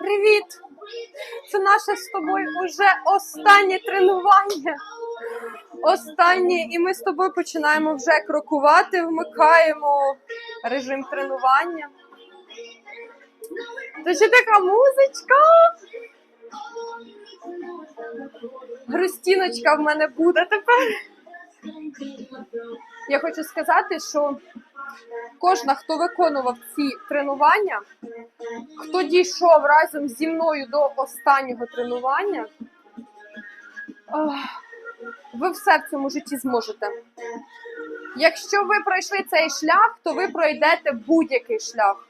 Привіт! Це наше з тобою уже останнє тренування. Останнє, і ми з тобою починаємо вже крокувати, вмикаємо режим тренування. Та ще така музичка. Грустіночка в мене буде тепер. Я хочу сказати, що кожна, хто виконував ці тренування, хто дійшов разом зі мною до останнього тренування, ви все в цьому житті зможете. Якщо ви пройшли цей шлях, то ви пройдете будь-який шлях.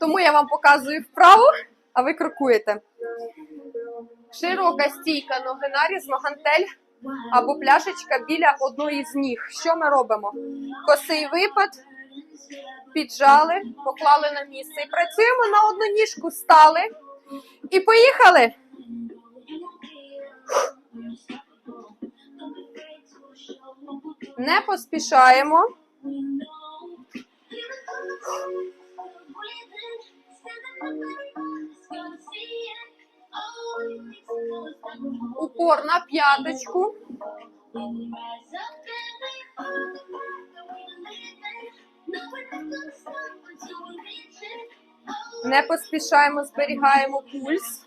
Тому я вам показую вправу, а ви крокуєте. Широка стійка ноги нарізно, гантель або пляшечка біля одної з ніг. Що ми робимо? Косий випад, піджали, поклали на місце. І працюємо на одну ніжку, стали. І поїхали. Не поспішаємо. Упор на п'яточку. Не поспішаємо, зберігаємо пульс.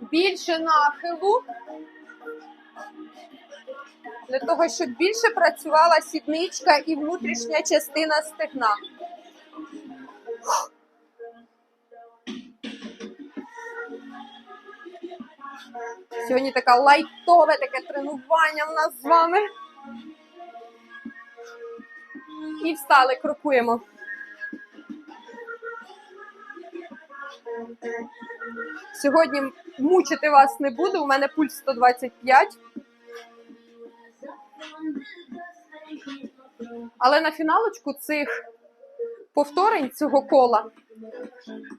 Більше нахилу. Для того, щоб більше працювала сідничка і внутрішня частина стегна. Сьогодні таке лайтове таке тренування в нас з вами. І встали, крокуємо. Сьогодні мучити вас не буду, у мене пульс 125. Але на фіналочку цих повторень цього кола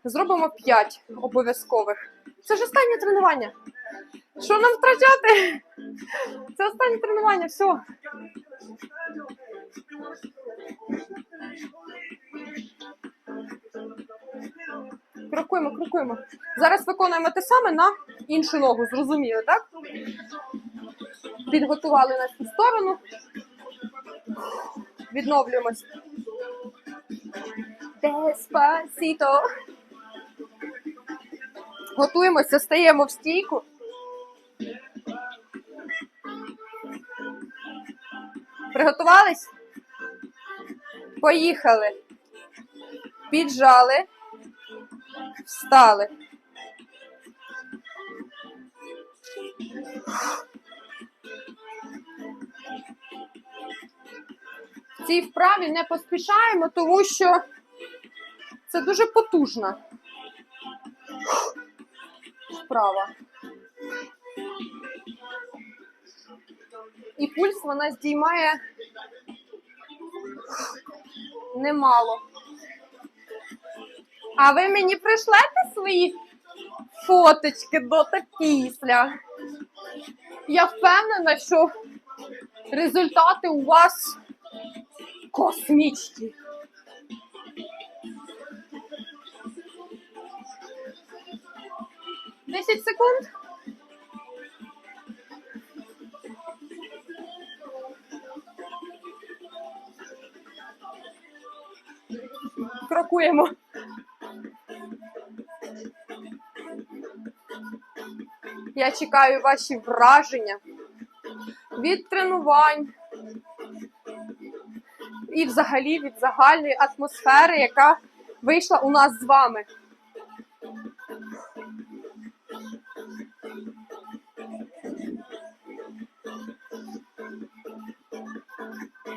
зробимо 5 обов'язкових. Це ж останнє тренування. Що нам втрачати? Це останнє тренування, все. Крокуємо, крокуємо. Зараз виконуємо те саме на іншу ногу, зрозуміли, так? Підготували на цю сторону. Відновлюємось. Деспасіто. Готуємося, стаємо в стійку. Приготувались? Поїхали. Піджали. Встали. Цій вправі не поспішаємо, тому що це дуже потужна вправа. І пульс вона здіймає немало. А ви мені пришлете свої фоточки до та після? Я впевнена, що результати у вас космічні. Десять секунд. Крокуємо. Я чекаю ваші враження від тренувань і взагалі від загальної атмосфери, яка вийшла у нас з вами.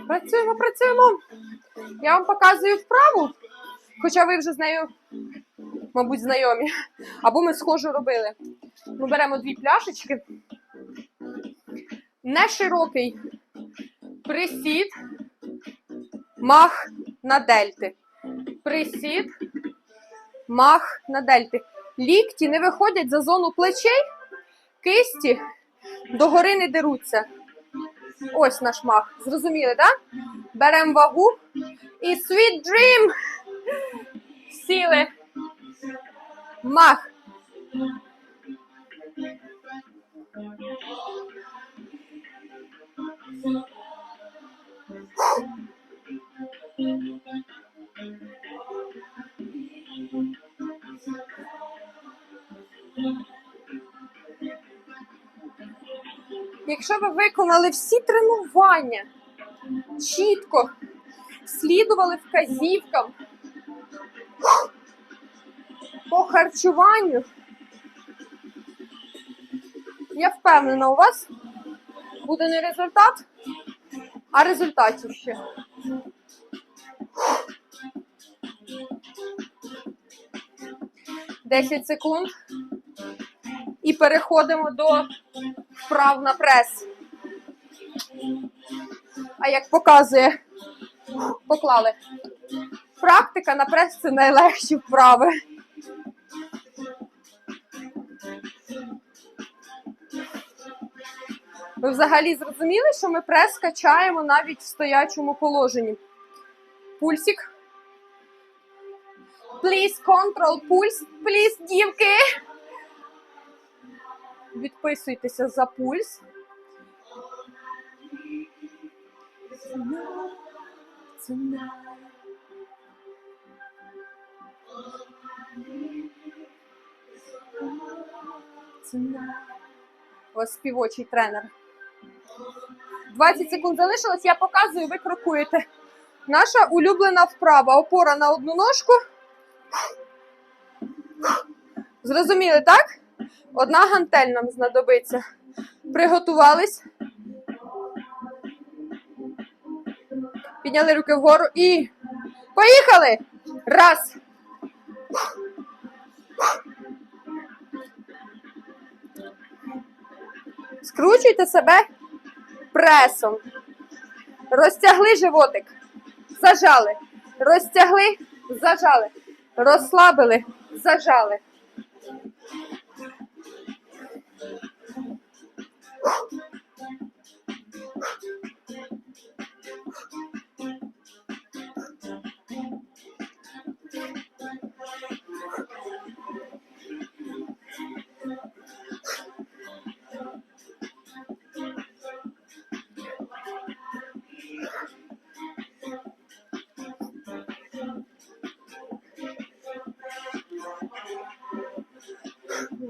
Працюємо, працюємо. Я вам показую вправу, хоча ви вже з нею, мабуть, знайомі. Або ми схожу робили. Ми беремо дві пляшечки. Не широкий присід, мах на дельти. Присід, мах на дельти. Лікті не виходять за зону плечей, кисті догори не деруться. Ось наш мах. Зрозуміли, так? Беремо вагу і sweet dream. Сіли. Мах. Якщо ви виконали всі тренування чітко, слідували вказівкам по харчуванню, я впевнена, у вас буде не результат, а результатів ще. Десять секунд. І переходимо до вправ на прес. А як показує, поклали. Практика на прес це найлегші вправи. Ви взагалі зрозуміли, що ми прес качаємо навіть в стоячому положенні. Пульсик. Please control пульс. Please, дівки. Відписуйтеся за пульс. Вас співочий тренер. 20 секунд залишилось, я показую, ви крокуєте. Наша улюблена вправа. Опора на одну ножку. Зрозуміли, так? Одна гантель нам знадобиться. Приготувались. Підняли руки вгору і поїхали! Раз. Скручуйте себе пресом. Розтягли животик. Зажали. Розтягли, зажали. Розслабили, зажали.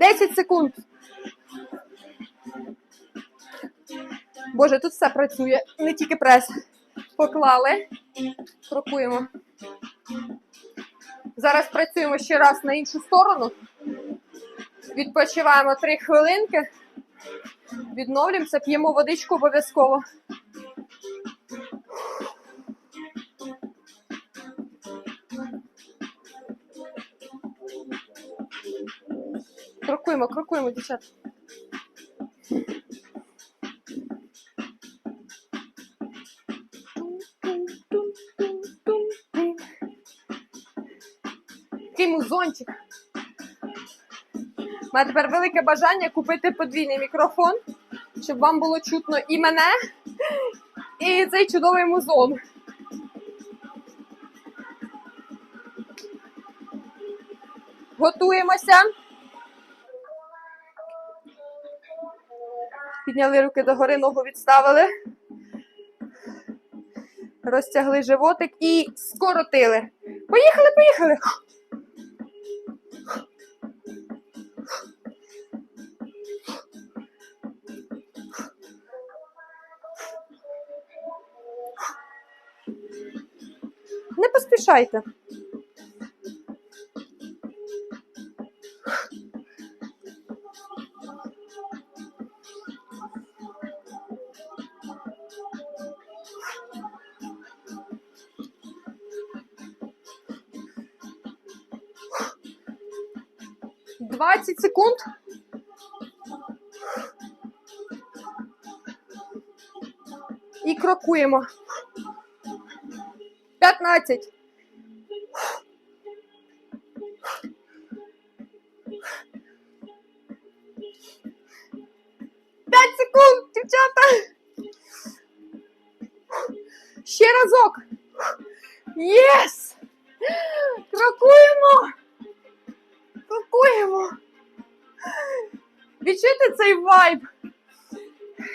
Десять секунд. Боже, тут все працює, не тільки прес. Поклали, крокуємо. Зараз працюємо ще раз на іншу сторону. Відпочиваємо 3 хвилинки. Відновлюємося, п'ємо водичку обов'язково. Крокуємо, крокуємо, дівчата. Такий музончик. У мене тепер велике бажання купити подвійний мікрофон, щоб вам було чутно і мене, і цей чудовий музон. Готуємося. Підняли руки догори, ногу відставили. Розтягли животик і скоротили. Поїхали, поїхали. Не поспішайте. Двадцять секунд. І крокуємо. П'ятнадцять. П'ять секунд, дівчата. Ще разок. Єс! Крокуємо! Крокуємо! Відчуйте цей вайб.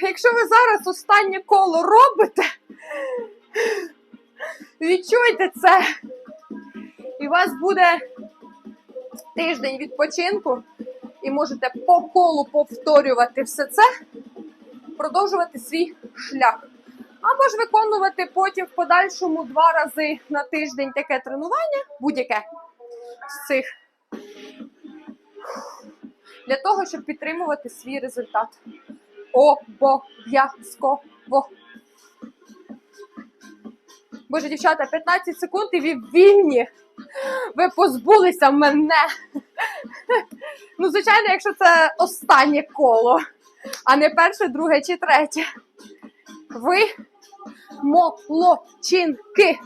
Якщо ви зараз останнє коло робите, відчуйте це. І у вас буде тиждень відпочинку, і можете по колу повторювати все це, продовжувати свій шлях. Або ж виконувати потім в подальшому два рази на тиждень таке тренування, будь-яке з цих. Для того, щоб підтримувати свій результат. Обов'язково. Боже, дівчата, 15 секунд і ви вільні. Ви позбулися мене. Ну, звичайно, якщо це останнє коло, а не перше, друге чи третє. Ви молодчинки.